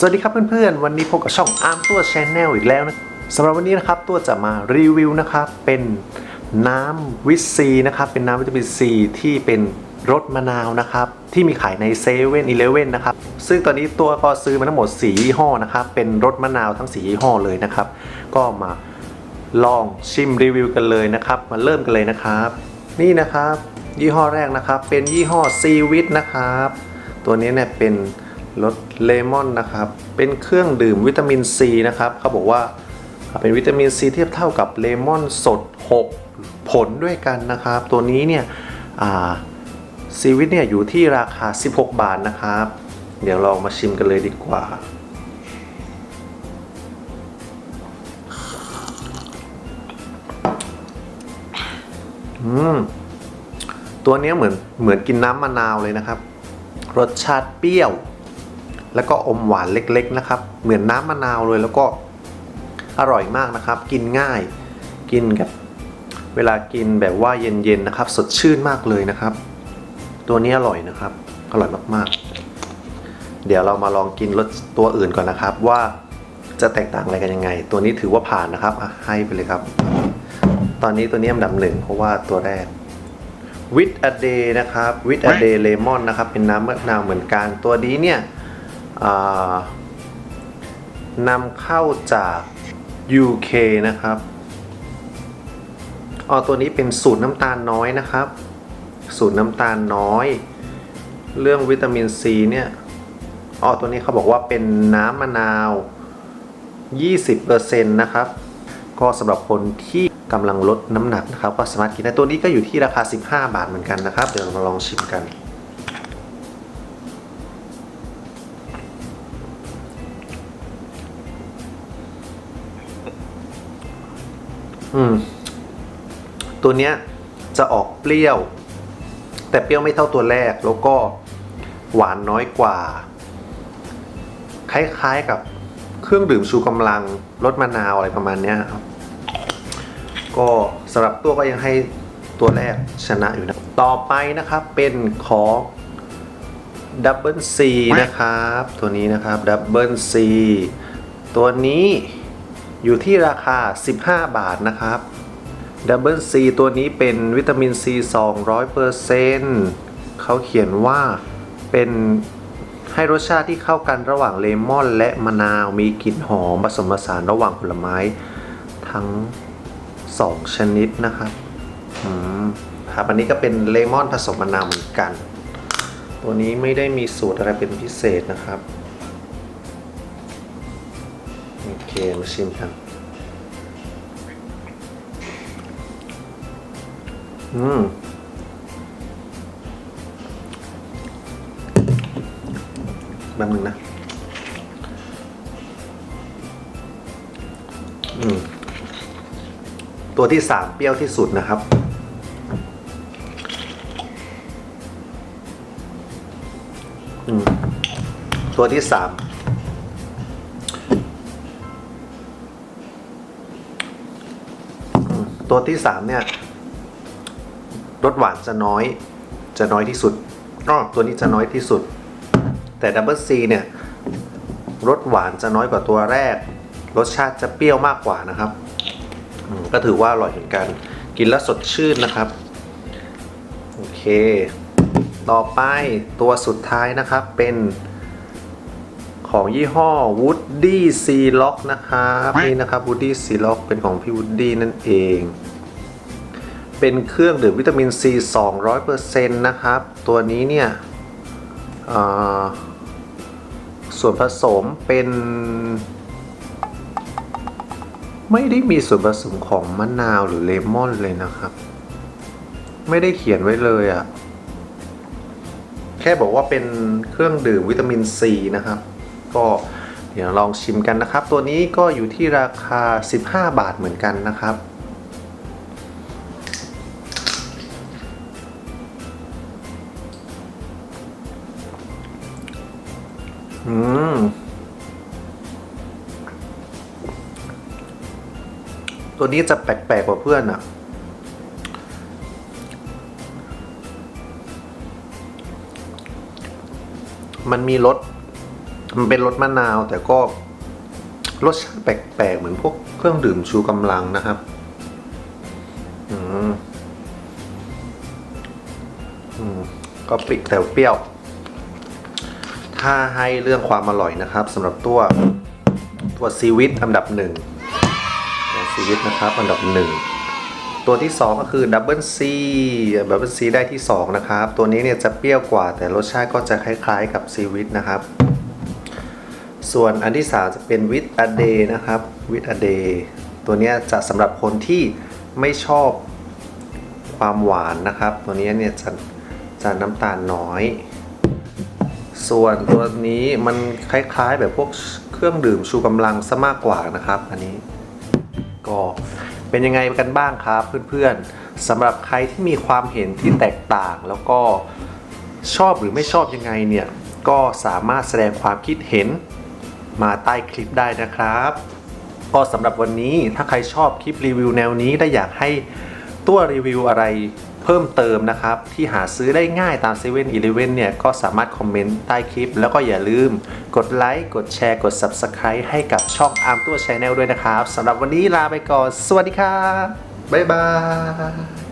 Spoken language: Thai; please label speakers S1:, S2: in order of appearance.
S1: สวัสดีครับเพื่อนๆ วันนี้พบกับช่องอาร์มตัวชแนลอีกแล้วนะสำหรับวันนี้นะครับตัวจะมารีวิวนะครับเป็นน้ำวิตซีนะครับเป็นน้ำวิตามินซีที่เป็นรสมะนาวนะครับที่มีขายในเซเว่นอีเลเว่นนะครับซึ่งตอนนี้ตัวก็ซื้อมาทั้งหมด4ยี่ห้อนะครับเป็นรสมะนาวทั้ง4ยี่ห้อเลยนะครับ ก็มาลองชิมรีวิวกันเลยนะครับมาเริ่มกันเลยนะครับ นี่นะครับ ยี่ห้อแรกนะครับ เป็นยี่ห้อซีวิตนะครับ ตัวนี้เนี่ยเป็น รสเลมอนนะครับ เป็นเครื่องดื่มวิตามินซีนะครับเขาบอกว่าเป็นวิตามินซีเทียบเท่ากับเลมอนสด 6 ผลด้วยกันนะครับ ตัวนี้เนี่ยซีวิตเนี่ยอยู่ที่ราคา 16 บาทนะครับ เดี๋ยวลองมาชิมกันเลยดีกว่า อืม ตัวนี้เหมือนเหมือนกินน้ำมะนาวเลยนะครับ รสชาติเปรี้ยว แล้วก็อมหวานเล็กๆนะครับ เหมือนน้ำมะนาวเลยแล้วก็อร่อยมากนะครับ กินง่ายกินกับเวลากินแบบว่าเย็นๆนะครับ สดชื่นมากเลยนะครับ ตัวนี้อร่อยนะครับ อร่อยมากๆ เดี๋ยวเรามาลองกินรสตัวอื่นก่อนนะครับ ว่าจะแตกต่างอะไรกันยังไง ตัวนี้ถือว่าผ่านนะครับอะให้ไปเลยครับ ตอนนี้ตัวนี้อันดับหนึ่งเพราะว่าตัวแรกวิตอเดนะครับวิตอเดเลมอนนะครับเป็นน้ำมะนาวเหมือนกันตัวนี้เนี่ย นำเข้าจาก UK นะครับอ๋อตัวนี้เป็นสูตรน้ำตาลน้อยนะครับ สูตรน้ำตาลน้อย เรื่องวิตามินซีเนี่ยอ๋อตัวนี้เขาบอกว่าเป็นน้ำมะนาว 20%นะครับ ก็สำหรับคนที่กำลังลดน้ำหนักนะครับ ก็สามารถกินได้ตัวนี้ก็อยู่ที่ราคา 15 บาทเหมือนกันนะครับ เดี๋ยวเรามาลองชิมกัน อืม ตัวเนี้ยจะออกเปรี้ยว แต่เปรี้ยวไม่เท่าตัวแรก แล้วก็หวานน้อยกว่า คล้ายๆกับเครื่องดื่มชูกำลังรสมะนาวอะไรประมาณเนี้ยครับ ก็สำหรับตัวก็ยังให้ตัวแรกชนะอยู่นะ ต่อไปนะครับเป็นของดับเบิลซีนะครับ ตัวนี้นะครับดับเบิลซีตัวนี้ อยู่ที่ราคา 15 บาทนะครับดับเบิลซีตัวนี้เป็นวิตามินซี200%เขาเขียนว่าเป็นให้รสชาติที่เข้ากันระหว่างเลมอนและมะนาวมีกลิ่นหอมผสมผสานระหว่างผลไม้ ทั้งสองชนิดนะครับอืมครับอันนี้ก็เป็นเลมอนผสมมะนาวเหมือนกัน ตัวนี้ไม่ได้มีสูตรอะไรเป็นพิเศษนะครับ โอเคมาชิมกันอืมแบบนึงนะ อืม ตัวที่สามเปรี้ยวที่สุดนะครับ อืม ตัวที่สาม ตัวที่สามเนี่ยรสหวานจะน้อยจะน้อยที่สุดอ๋อตัวนี้จะน้อยที่สุด แต่ดับเบิลซีเนี่ยรสหวานจะน้อยกว่าตัวแรก รสชาติจะเปรี้ยวมากกว่านะครับ ก็ถือว่าอร่อยเหมือนกัน กินแล้วสดชื่นนะครับ โอเค ต่อไปตัวสุดท้ายนะครับเป็น ของยี่ห้อ Woody C Lock นะครับนี่นะครับ Woody C Lock เป็นของพี่ Woody นั่นเอง เป็นเครื่องดื่มวิตามินซี200%นะครับ ตัวนี้เนี่ยส่วนผสมเป็น ไม่ได้มีส่วนผสมของมะนาวหรือเลมอนเลยนะครับ ไม่ได้เขียนไว้เลยอะ่ะแค่บอกว่าเป็นเครื่องดื่มวิตามินซีนะครับ ก็เดี๋ยวลองชิมกันนะครับ ตัวนี้ก็อยู่ที่ราคา 15 บาทเหมือนกันนะครับ อืม ตัวนี้จะแปลกๆกว่าเพื่อนอะ่ะมันมีรส มันเป็นรสมะนาว แต่ก็รสชาติแปลกๆเหมือนพวกเครื่องดื่มชูกำลังนะครับ อืมอืมก็ปริกแต่เปรี้ยว ถ้าให้เรื่องความอร่อยนะครับสำหรับตัวตัวซีวิตอันดับหนึ่งตัวซีวิตนะครับ อันดับหนึ่งตัวที่ 2 ก็คือดับเบิลซีดับเบิลซีได้ที่ 2 นะครับ ตัวนี้เนี่ยจะเปรี้ยวกว่าแต่รสชาติก็จะคล้ายๆกับซีวิตนะครับ ส่วนอันที่ 3 จะเป็นวิตอเดนะครับวิตอเดตัวนี้จะสำหรับคนที่ไม่ชอบความหวานนะครับ ตัวนี้เนี่ยจะจะน้ำตาลน้อย ส่วนตัวนี้มันคล้ายๆแบบพวกเครื่องดื่มชูกำลังซะมากกว่านะครับ อันนี้ก็เป็นยังไงกันบ้างครับเพื่อนๆสำหรับใครที่มีความเห็นที่แตกต่างแล้วก็ชอบหรือไม่ชอบยังไงเนี่ย ก็สามารถแสดงความคิดเห็น มาใต้คลิปได้นะครับ ก็สำหรับวันนี้ถ้าใครชอบคลิปรีวิวแนวนี้และอยากให้ตัวรีวิวอะไรเพิ่มเติมนะครับ ที่หาซื้อได้ง่ายตาม7 e เ e ่ e อเนี่ย ก็สามารถคอมเมนต์ใต้คลิป แล้วก็อย่าลืมกดไลค์กดแชร์กด Subscribe ให้กับช่องอาร์มตัวชแนลด้วยนะครับสำหรับวันนี้ลาไปก่อน สวัสดีครับบ๊ายบาย